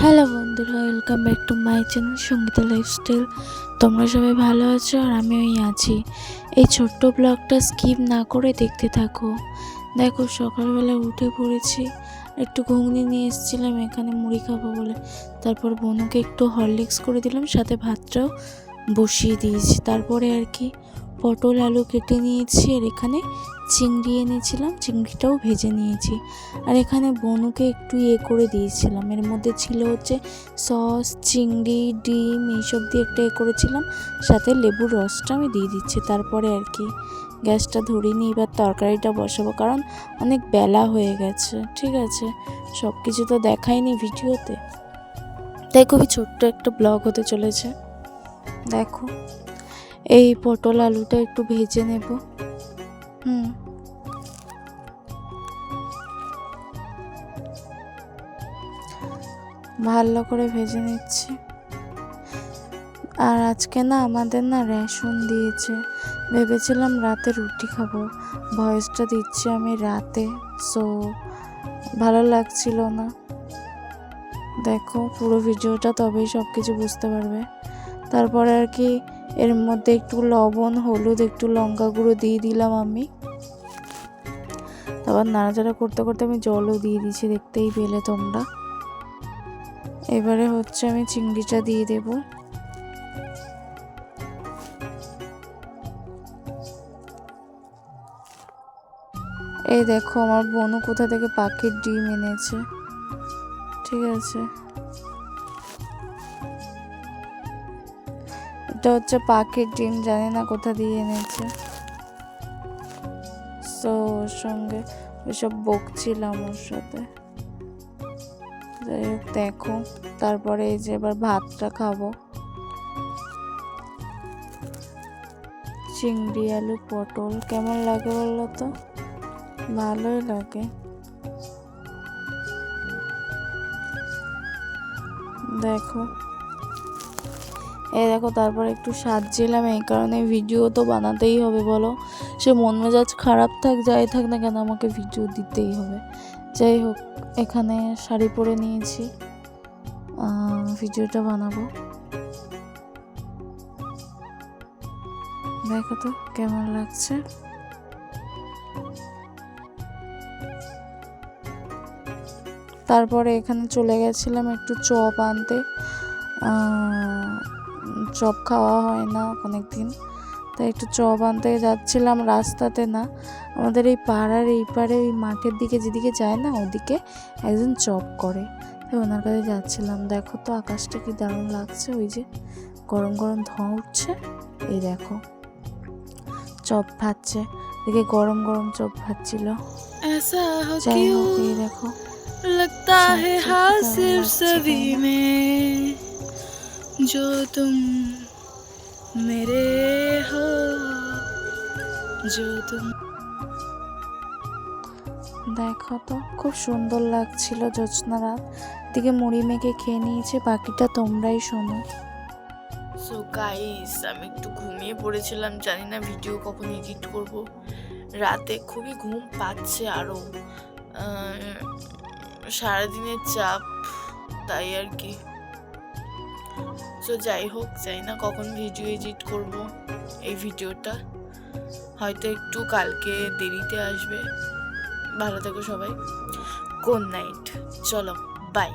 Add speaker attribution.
Speaker 1: Hello বন্ধুরা welcome back to my channel Sangita lifestyle তোমরা সবাই ভালো আছো আর আমিওই আছি। এই ছোট্ট ব্লগটা স্কিপ না করে দেখতে থাকো। দেখো সকালবেলা উঠে পড়েছি, একটু ঘুগনি নিয়ে এসেছিলাম, এখানে মুড়ি খাব বলে। তারপর বনুকে একটু হরলিক্স করে দিলাম, সাথে ভাতটাও বসিয়ে দিয়েছি। তারপরে আর কি পটল, আলু কেটে নিয়েছি আর এখানে চিংড়ি এনেছিলাম, চিংড়িটাও ভেজে নিয়েছি। আর এখানে বনুকে একটু ইয়ে করে দিয়েছিলাম। এর মধ্যে ছিল হচ্ছে সস, চিংড়ি, ডিম এইসব দিয়ে একটা এ করেছিলাম। সাথে লেবুর রসটা আমি দিয়ে দিচ্ছি তারপরে আর কি। গ্যাসটা ধরিয়ে নিই এবার তরকারিটা বসাবো কারণ অনেক বেলা হয়ে গেছে, ঠিক আছে? সব কিছু তো দেখাইনি ভিডিওতে। তাই খুবই ছোট্ট একটা ব্লগ হতে চলেছে। দেখো। এই পটল আলুটা একটু ভেজে নেব। হুম। ভালো করে ভেজে নিচ্ছি। আর আজকে না আমাদের না রেশন দিয়েছে। ভেবেছিলাম রাতে রুটি খাব। ভয়েসটা দিচ্ছি আমি রাতে। সো, ভালো লাগছিল না। দেখো পুরো ভিডিওটা তবেই সব কিছু বুঝতে পারবে। তারপরে আর কি এর মধ্যে একটু লবণ, হলুদ, একটু লঙ্কা গুঁড়ো দিয়ে দিলাম আমি। তারপর নাড়াচাড়া করতে করতে আমি জলও দিয়ে দিয়েছি, দেখতেই পেলে তোমরা। এবারে হচ্ছে আমি চিংড়িটা দিয়ে দেব। এই দেখো, আমার বোনও কোথা থেকে পাখির ডিম এনেছে। ঠিক আছে। এটা হচ্ছে পাখির ডিম, জানি না কোথা দিয়ে এনেছে। সো ওর সঙ্গে ওইসব বকছিলাম ওর সাথে। যাই হোক, দেখো, তারপরে এই যে এবার ভাতটা খাব। চিংড়ি, আলু, পটল, কেমন লাগে বলল তো? ভালোই লাগে। দেখো এই দেখো, তারপর একটু সাজছিলাম, এই কারণে ভিডিও তো বানাতেই হবে, বলো। সে মন মেজাজ খারাপ থাক, যাই থাক না কেন, আমাকে ভিডিও দিতেই হবে। যাই হোক, এখানে শাড়ি পরে নিয়েছি। ভিডিওটা বানাবো। দেখো তো, কেমন লাগছে। তারপরে এখানে চলে গেছিলাম একটু চপ আনতে। চপ খাওয়া হয় না অনেক দিন তাই একটু চপ আনতে যাচ্ছিলাম রাস্তাতে না আমাদের এই পাড়ার এই পাড়ে ওই মাঠের দিকে যেদিকে যায় না ওদিকে একজন চপ করে তাই ওনার কাছে যাচ্ছিলাম দেখো তো আকাশটা কি দারুণ লাগছে ওই যে গরম গরম ধোঁয়া উঠছে এই দেখো চপ ভাজছে দেখে গরম গরম চপ ভাজছিল
Speaker 2: ऐसा हो
Speaker 1: যাই হোক
Speaker 2: क्यों
Speaker 1: এই দেখো
Speaker 2: लगता
Speaker 1: सब
Speaker 2: है
Speaker 1: सब
Speaker 2: हाँ
Speaker 1: सब
Speaker 2: सिर्फ
Speaker 1: अच्छे
Speaker 2: सभी
Speaker 1: हैं।
Speaker 2: में जो तुम मेरे हो जो तुम
Speaker 1: দেখো তো খুব সুন্দর লাগছিল জ্যোৎস্না রাত দিকে মুড়ি মেখে খেয়ে নিয়েছে বাকিটা তোমরাই শোনো
Speaker 2: সো গাইস আমি একটু ঘুমিয়ে পড়েছিলাম জানি না ভিডিও কখন এডিট করব রাতে খুবই ঘুম পাচ্ছে আরও সারাদিনের চাপ তাই আর কি সো যাই হোক যাই না কখন ভিডিও এডিট করব এই ভিডিওটা হয়তো একটু কালকে দেরিতে আসবে। ভালো থাকো সবাই। গুড নাইট চলো বাই